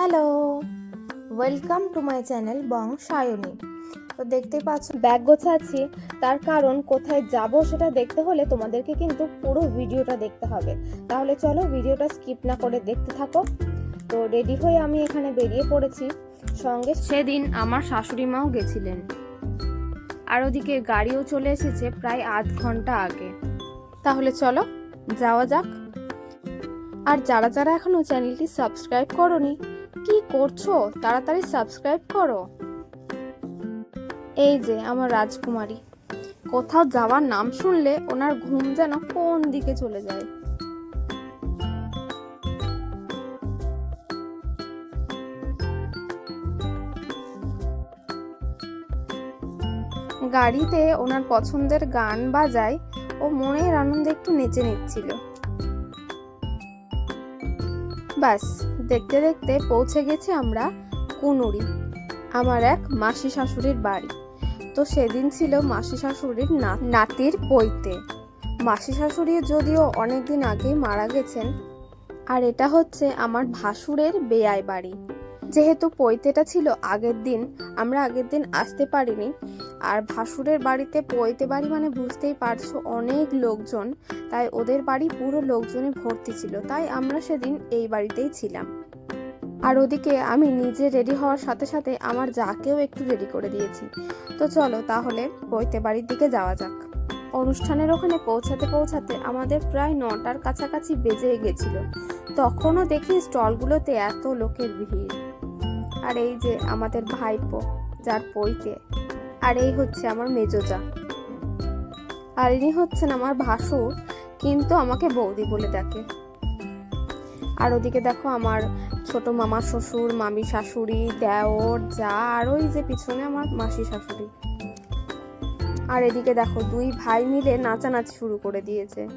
Hello welcome to my channel Bong Sayani তো দেখতেই পাচ্ছ ব্যাগ গোছাচ্ছি। তার কারণ কোথায় যাব সেটা দেখতে হলে তোমাদেরকে কিন্তু পুরো ভিডিওটা দেখতে হবে। তাহলে চলো ভিডিওটা স্কিপ না করে দেখতে থাকো। তো রেডি হয়ে আমি এখানে বেরিয়ে পড়েছি। সঙ্গে সেদিন আমার শাশুড়ি মাও গেছিলেন। আর ওদিকে গাড়িও চলে এসেছে প্রায় আধ ঘণ্টা আগে। তাহলে চলো, যাওয়া যাক। আর যারা যারা এখনও চ্যানেলটি সাবস্ক্রাইব করনি কি করছ? তাড়াতাড়ি সাবস্ক্রাইব করো। এই যে আমার রাজকুমারী। কোথাও যাওয়ার নাম শুনলে ওনার ঘুম যেন কোন দিকে চলে যায়। গাড়িতে ওনার পছন্দের গান বাজায় ও মনের আনন্দে একটু নেচে নিচ্ছিল। ব্যাস। দেখতে দেখতে পৌঁছে গেছি আমরা কুনুরি, আমার এক মাসি শাশুড়ির বাড়ি। তো সেদিন ছিল মাসি শাশুড়ির নাতির পৈতে মাসি শাশুড়ি যদিও অনেক দিন আগেই মারা গেছেন, আর এটা হচ্ছে আমার ভাসুরের বেয়াই বাড়ি। যেহেতু পৈতেটা ছিল আগের দিন, আমরা আগের দিন আসতে পারিনি, আর ভাসুরের বাড়িতে পৈতে বাড়ি মানে বুঝতেই পারছ অনেক লোকজন, তাই ওদের বাড়ি পুরো লোকজনে ভর্তি ছিল, তাই আমরা সেদিন এই বাড়িতেই ছিলাম। আর ওদিকে আমি নিজে রেডি হওয়ার সাথে সাথে আমার যাকেও একটু রেডি করে দিয়েছি। তো চলো তাহলে বইতে বাড়ির দিকে যাওয়া যাক। অনুষ্ঠানের ওখানে পৌঁছাতে পৌঁছাতে আমাদের প্রায় নটার কাছাকাছি বেজে গেছিল। তখনও দেখি স্টলগুলোতে এত লোকের ভিড়। আর এই যে আমাদের ভাইপো, যার পৈতে আর এই হচ্ছে আমার মেজোজা। আর ইনি হচ্ছেন আমার ভাসুর, কিন্তু আমাকে বৌদি বলে ডাকে। আর ওদিকে দেখো আমার ছোট মামা শ্বশুর, মামি শাশুড়ি, দেওর, যা, আর ওই যে পিছনে আমার মাসি শাশুড়ি। আর এদিকে দেখো, দুই ভাই মিলে নাচানাচি শুরু করে দিয়েছে।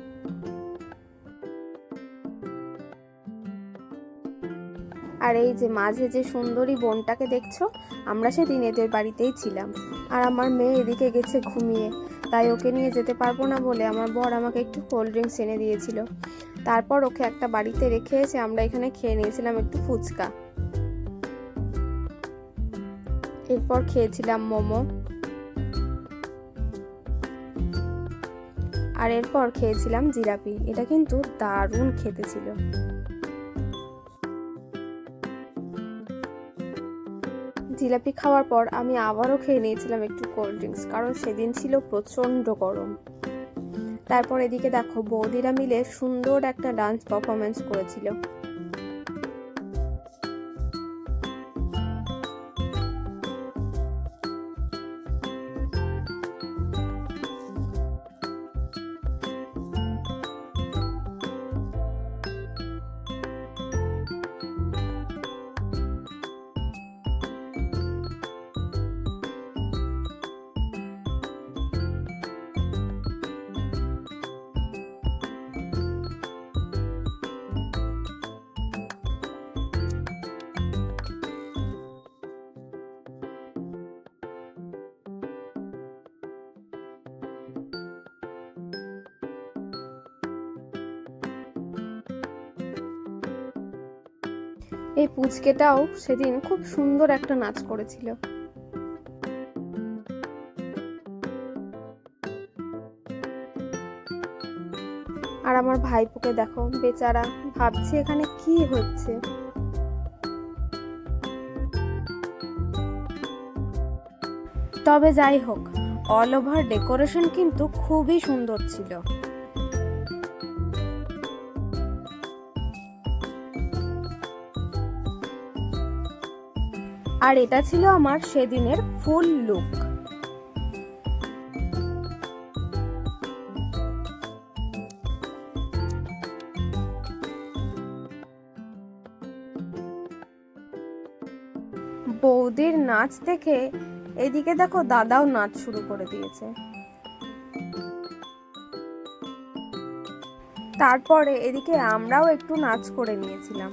আর এই যে মাঝে যে সুন্দরী বোনটাকে দেখছ, আমরা সেদিন এদের বাড়িতেই ছিলাম। আর আমার মেয়ে এদিকে গেছে ঘুমিয়ে। তাই ওকে নিয়ে যেতে পারব না বলে আমার বর আমাকে একটু কোল্ড ড্রিঙ্কস এনে দিয়েছিল। তারপর ওকে একটা বাড়িতে রেখে এসে আমরা এখানে খেয়ে নিয়েছিলাম একটু ফুচকা। এরপর খেয়েছিলাম মোমো। আর এরপর খেয়েছিলাম জিলাপি। এটা কিন্তু দারুণ খেতে ছিল। জিলাপি খাওয়ার পর আমি আবারও খেয়ে নিয়েছিলাম একটু কোল্ড ড্রিঙ্কস, কারণ সেদিন ছিল প্রচণ্ড গরম। তারপর এদিকে দেখো বৌদিরা মিলে সুন্দর একটা ডান্স পারফরমেন্স করেছিল। এই পুচকেটাও সেদিন খুব সুন্দর একটা নাচ করেছিল। আর আমার ভাইপোকে দেখো, বেচারা ভাবছে এখানে কি হচ্ছে। তবে যাই হোক অল ওভার ডেকোরেশন কিন্তু খুবই সুন্দর ছিল। আর এটা ছিল আমার সেদিনের ফুল লুক। বৌদির নাচ দেখে এদিকে দেখো দাদাও নাচ শুরু করে দিয়েছে। তারপরে এদিকে আমরাও একটু নাচ করে নিয়েছিলাম।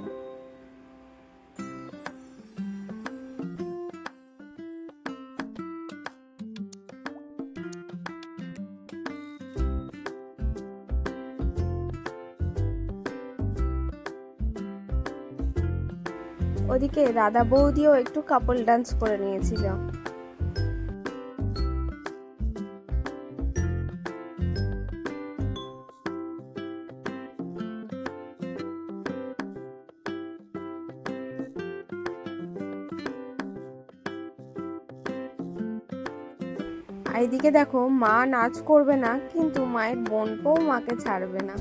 ওদিকে রাধা বৌদিও একটু কাপল ডান্স করে নিয়েছিল। এদিকে দেখো মা নাচ করবে না, কিন্তু মায়ের বোন বউ মাকে ছাড়বে না।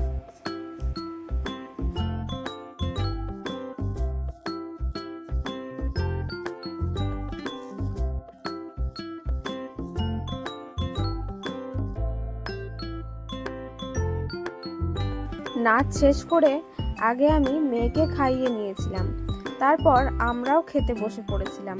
নাচ শেষ করে আগে আমি মেয়েকে খাইয়ে নিয়েছিলাম। তারপর আমরাও খেতে বসে পড়েছিলাম।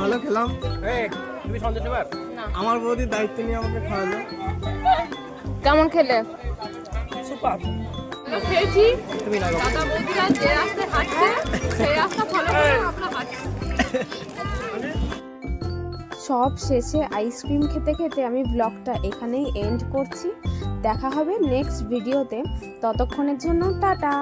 ভালো খেলাম। তুমি সন্দেশ এবার? আমার বৌদির দায়িত্ব নিয়ে আমাকে খাওয়ালো। কেমন খেলে? সুপার। খেয়েছি। দাদা বৌদিরা যে রাস্তায় হাঁটছে সেই রাস্তা ফলো করে আমরা হাঁটছি। সব শেষে আইসক্রিম খেতে খেতে আমি ব্লগটা এখানেই এন্ড করছি। দেখা হবে নেক্সট ভিডিওতে ততক্ষণের জন্য টাটা।